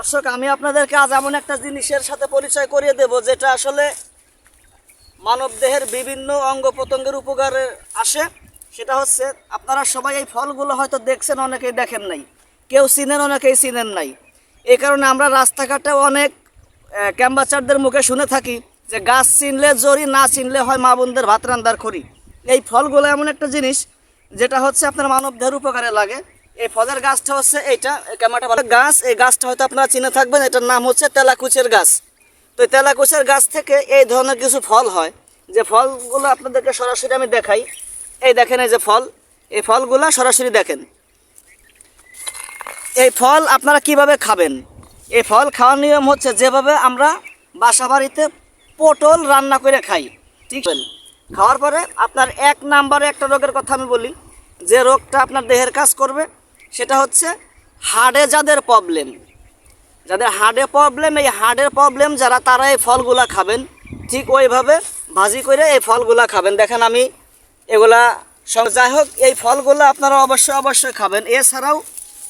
দর্শক, আমি আপনাদেরকে আজ এমন একটা জিনিসের সাথে পরিচয় করিয়ে দেব, যেটা আসলে মানব দেহের বিভিন্ন অঙ্গ প্রত্যঙ্গের উপকারে আসে। সেটা হচ্ছে, আপনারা সবাই এই ফলগুলো হয়তো দেখছেন, অনেকেই দেখেন নাই। কেউ চিনেন, অনেকেই চিনেন নাই। এই কারণে আমরা রাস্তাঘাটে অনেক ক্যাম্বাচারদের মুখে শুনে থাকি যে গাছ চিনলে জরি, না চিনলে হয় মা বোনদের ভাত রান্দার খড়ি। এই ফলগুলো এমন একটা জিনিস, যেটা হচ্ছে আপনার মানব দেহের উপকারে লাগে। এই ফলের গাছটা হচ্ছে এইটা, এই ক্যামাটা বলে গাছ, এই গাছটা হয়তো আপনারা চিনে থাকবেন, এটার নাম হচ্ছে তেলাকুচের গাছ। তো তেলাকুচের গাছ থেকে এই ধরনের কিছু ফল হয়। যে ফলগুলো আপনাদেরকে সরাসরি আমি দেখাই। এই দেখেন এই যে ফল, এই ফলগুলো সরাসরি দেখেন। এই ফল আপনারা কীভাবে খাবেন? এই ফল খাওয়ার নিয়ম হচ্ছে যেভাবে আমরা বাসা বাড়িতে পটল রান্না করে খাই, ঠিক? খাওয়ার পরে আপনার এক নাম্বারে একটা রোগের কথা আমি বলি, যে রোগটা আপনার দেহের কাজ করবে সেটা হচ্ছে হাড়ে যাদের প্রবলেম যাদের হার্টে প্রবলেম এই হার্টের প্রবলেম যারা, তারা এই ফলগুলা খাবেন। ঠিক ওইভাবে ভাজি করে এই ফলগুলা খাবেন। দেখেন আমি এগুলা সব- যাই হোক, এই ফলগুলো আপনারা অবশ্যই অবশ্যই খাবেন। এছাড়াও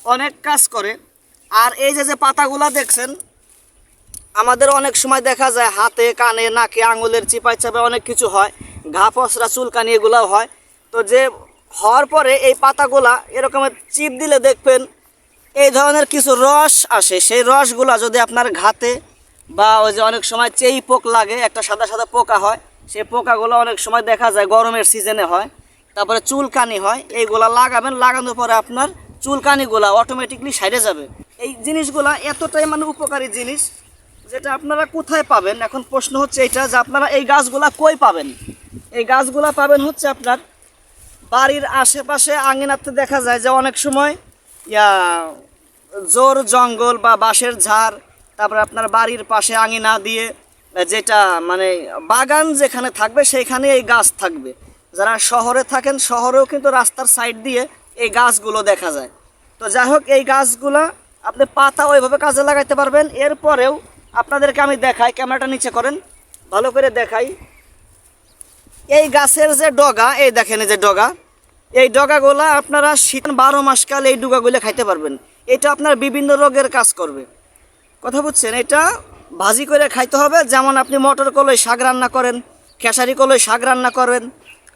অনেক কাজ করে। আর এই যে যে পাতাগুলা দেখছেন, আমাদের অনেক সময় দেখা যায় হাতে, কানে, নাকে আঙুলের চিপাই চাপে অনেক কিছু হয়। ঘা পসরা চুলকানি এগুলাও হয়। তো যে হওয়ার পরে এই পাতাগুলা এরকমের চিপ দিলে দেখবেন এই ধরনের কিছু রস আসে। সেই রসগুলা যদি আপনার ঘাতে বা ওই যে অনেক সময় চেই পোক লাগে, একটা সাদা সাদা পোকা হয়, সেই পোকাগুলো অনেক সময় দেখা যায় গরমের সিজনে হয়, তারপরে চুলকানি হয়, এইগুলা লাগাবেন, লাগানোর পরে আপনার চুলকানিগুলা অটোমেটিকলি সাইডে যাবে। এই জিনিসগুলা এতটাই মানে উপকারী জিনিস যেটা আপনারা কোথায় পাবেন? এখন প্রশ্ন হচ্ছে এটা যে আপনারা এই গাছগুলা কই পাবেন? এই গাছগুলা পাবেন হচ্ছে আপনার বাড়ির আশেপাশে আঙিনাতে দেখা যায় যে অনেক সময়, ইয়া, জোর জঙ্গল বা বাঁশের ঝাড়, তারপরে আপনার বাড়ির পাশে আঙিনা দিয়ে, যেটা মানে বাগান যেখানে থাকবে সেইখানে এই গাছ থাকবে। যারা শহরে থাকেন, শহরেও কিন্তু রাস্তার সাইড দিয়ে এই গাছগুলো দেখা যায়। তো যাই হোক, এই গাছগুলো আপনি পাতা ওইভাবে কাজে লাগাইতে পারবেন। এরপরেও আপনাদেরকে আমি দেখাই, ক্যামেরাটা নিচে করেন, ভালো করে দেখাই। এই গাছের যে ডগা, এই দেখেন যে ডগা, এই ডগাগুলা আপনারা শীত বারো মাসকাল এই ডগাগুলো খাইতে পারবেন। এটা আপনার বিভিন্ন রোগের কাজ করবে। কথা বুঝছেন? এটা ভাজি করে খাইতে হবে, যেমন আপনি মটর কলই শাক রান্না করেন, খেসারি কলই শাক রান্না করেন,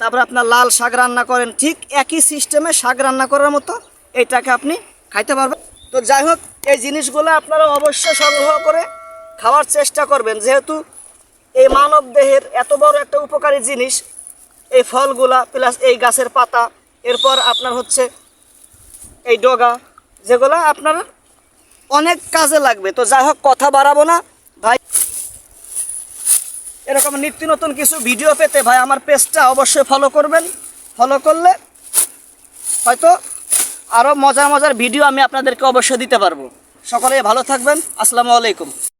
তারপর আপনার লাল শাক রান্না করেন, ঠিক একই সিস্টেমে শাক রান্না করার মতো এইটাকে আপনি খাইতে পারবেন। তো যাই হোক, এই জিনিসগুলো আপনারা অবশ্যই সংগ্রহ করে খাওয়ার চেষ্টা করবেন, যেহেতু এই মানব দেহের এত বড় একটা উপকারী জিনিস, এই ফলগুলা প্লাস এই গাছের পাতা, এরপর আপনার হচ্ছে এই ডগা, যেগুলো আপনার অনেক কাজে লাগবে। তো যাই হোক, কথা বাড়াবো না। ভাই, এরকম নিত্য নতুন কিছু ভিডিও পেতে ভাই আমার পেজটা অবশ্যই ফলো করবেন। ফলো করলে হয়তো আরও মজার মজার ভিডিও আমি আপনাদেরকে অবশ্যই দিতে পারব। সকলে ভালো থাকবেন। আসসালামু আলাইকুম।